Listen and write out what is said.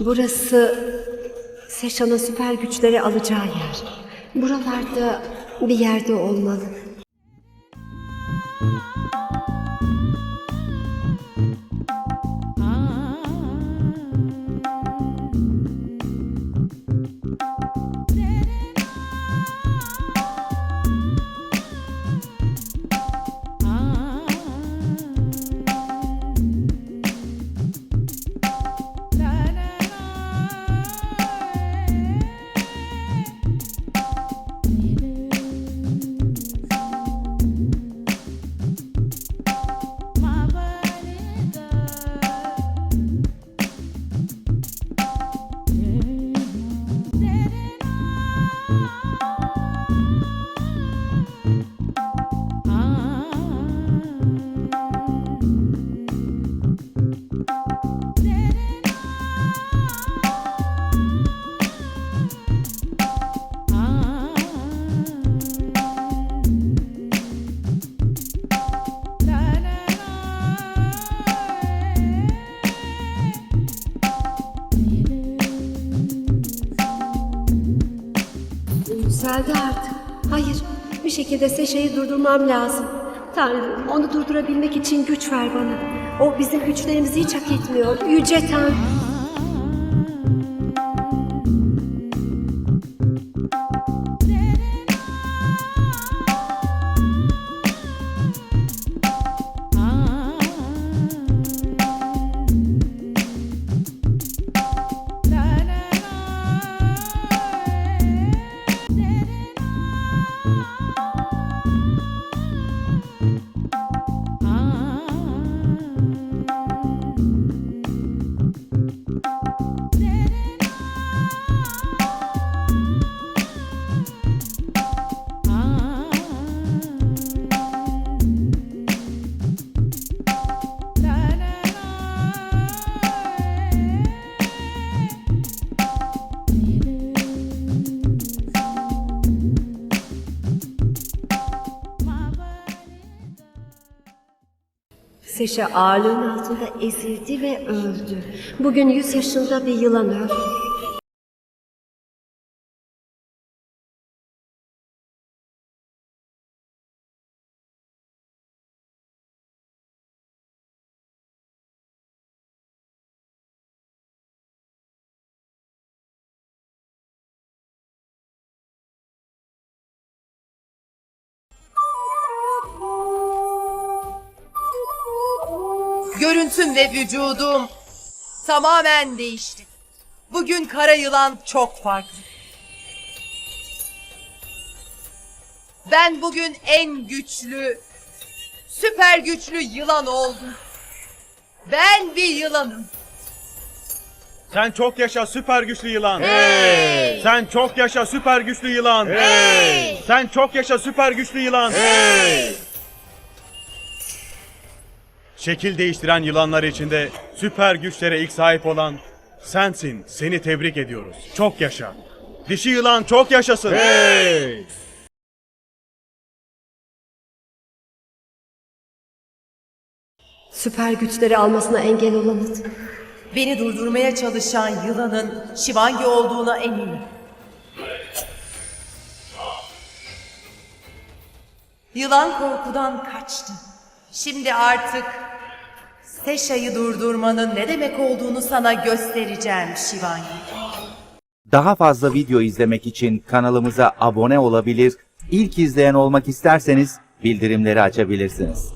Burası Seşan'ın süper güçleri alacağı yer. Buralarda bir yerde olmalı. Yükseldi artık. Hayır, bir şekilde Seşa'yı durdurmam lazım. Tanrım, onu durdurabilmek için güç ver bana. O bizim güçlerimizi hiç hak etmiyor. Yüce Tanrım. Seşa ağırlığın altında ezildi ve öldü. Bugün yüz yaşında bir yılan öldü. Görüntüm ve vücudum tamamen değişti. Bugün kara yılan çok farklı. Ben bugün en güçlü, süper güçlü yılan oldum. Ben bir yılanım. Sen çok yaşa süper güçlü yılan. Hey! Sen çok yaşa süper güçlü yılan. Hey! Sen çok yaşa süper güçlü yılan. Hey! Şekil değiştiren yılanlar içinde süper güçlere ilk sahip olan sensin. Seni tebrik ediyoruz. Çok yaşa. Dişi yılan çok yaşasın. Hey! Süper güçleri almasına engel olamadı. Beni durdurmaya çalışan yılanın Şivangi olduğuna eminim. Yılan korkudan kaçtı. Şimdi artık Seşa'yı durdurmanın ne demek olduğunu sana göstereceğim Şivangi. Daha fazla video izlemek için kanalımıza abone olabilir, ilk izleyen olmak isterseniz bildirimleri açabilirsiniz.